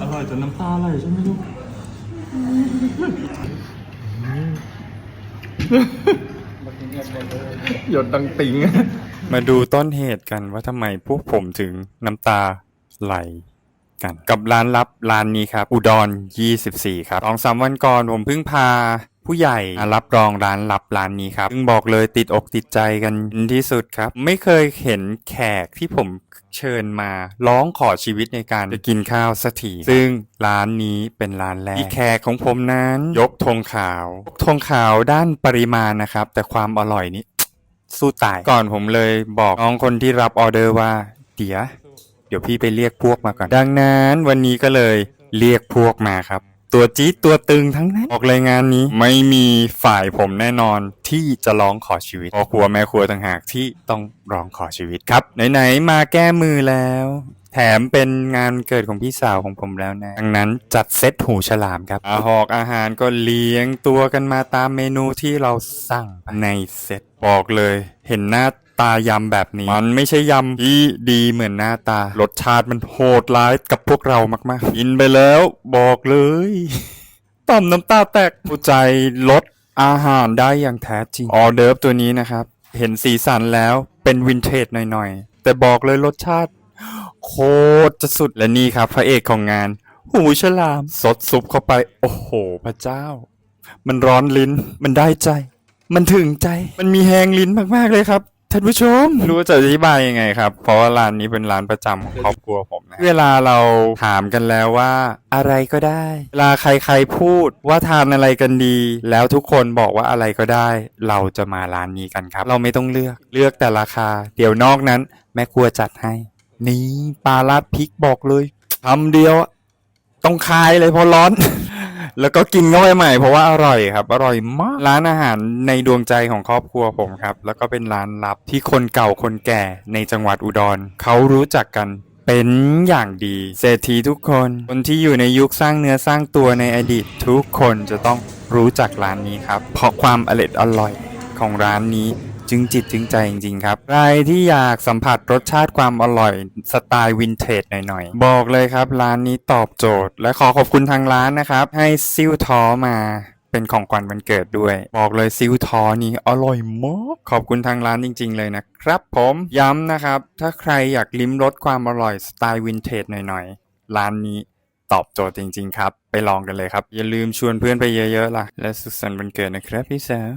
อร่อยจนน้ำตาไหลใช่ไหมลูกหยดดังติง มาดูต้นเหตุกันว่าทำไมพวกผมถึงน้ำตาไหลกัน กับร้านลับร้านนี้ครับ อุดร 24 ครับสองสามวันก่อนผมเพิ่งพา ผู้ใหญ่มารับรองร้านลับร้านนี้ครับซึ่งบอกเลยติดอกติดใจกันที่สุดครับ ไม่เคยเห็นแขกที่ผมเชิญมาร้องขอชีวิตในการจะกินข้าวสักทีซึ่งร้านนี้เป็นร้านแรกที่แขกของผมนั้น ยกธงขาวยกธงขาวด้านปริมาณนะครับ แต่ความอร่อยนี้สู้ตายก่อนผมเลยบอกน้องคนที่รับออเดอร์ว่าเดี๋ยวเดี๋ยวพี่ไปเรียกพวกมาก่อน ดังนั้นวันนี้ก็เลยเรียกพวกมาครับ ตัวจี๊ดตัวตึงทั้งนั้นออกรายงานนี้ไม่มีฝ่ายผมแน่นอนที่จะร้องขอชีวิตพ่อครัวแม่ครัวต่างหากที่ต้องร้องขอชีวิตครับ ไหนๆมาแก้มือแล้ว แถมเป็นงานเกิดของพี่สาวของผมแล้วนะดังนั้นจัดเซตหูฉลามครับอาหอกอาหารก็เลี้ยงตัวกันมาตามเมนูที่เราสั่งในเซตบอกเลย เห็นหน้า ตายำแบบนี้ มันไม่ใช่ยำที่ดีเหมือนหน้าตา รสชาติมันโหดร้ายกับพวกเรามากๆกินไปแล้วบอกเลยต่อมน้ำตาแตกผู้ใจลดอาหารได้อย่างแท้จริง ออเดิร์ฟตัวนี้นะครับ เห็นสีสันแล้วเป็นวินเทจหน่อยๆ แต่บอกเลยรสชาติ โคตรจะสุดและนี่ครับ พระเอกของงาน หูฉลาม สดซุปเข้าไป โอ้โห พระเจ้า มันร้อนลิ้นมันได้ใจ มันถึงใจมันมีแหงลิ้นมากๆเลยครับ ท่านผู้ชม รู้จะอธิบายยังไงครับ เพราะว่าร้านนี้เป็นร้านประจำของครอบครัวผมนะเวลาเราถามกันแล้วว่า อะไรก็ได้ เวลาใครๆพูดว่าทานอะไรกันดี แล้วทุกคนบอกว่าอะไรก็ได้ เราจะมาร้านนี้กันครับ เราไม่ต้องเลือกเลือกแต่ราคา เดี๋ยวนอกนั้น แม่ครัวจัดให้ นี่ปลาราดพริกบอกเลยคำเดียวอะต้องคายเลยเพอร้อน แล้วก็กินเข้าไปใหม่เพราะว่าอร่อยครับ อร่อยมาก ร้านอาหารในดวงใจของครอบครัวผมครับ แล้วก็เป็นร้านลับที่คนเก่าคนแก่ในจังหวัดอุดรเขารู้จักกันเป็นอย่างดีเศรษฐีทุกคน คนที่อยู่ในยุคสร้างเนื้อสร้างตัวในอดีตทุกคนจะต้องรู้จักร้านนี้ครับ เพราะความอร่อยอร่อยของร้านนี้ จึงจิตจึงใจจริง ๆ ครับ ใครที่อยากสัมผัสรสชาติความอร่อยสไตล์วินเทจหน่อย ๆ บอกเลยครับ ร้านนี้ตอบโจทย์ และขอขอบคุณทางร้านนะครับ ให้ซิ่วท้อมาเป็นของขวัญวันเกิดด้วย บอกเลยซิ่วท้อนี้อร่อยมาก ขอบคุณทางร้านจริง ๆ เลยนะครับ ผมย้ำนะครับ ถ้าใครอยากลิ้มรสความอร่อยสไตล์วินเทจหน่อยๆ ร้านนี้ตอบโจทย์จริง ๆ ครับ ไปลองกันเลยครับ อย่าลืมชวนเพื่อนไปเยอะ ๆ ล่ะ และสุขสันต์วันเกิดนะครับพี่สาว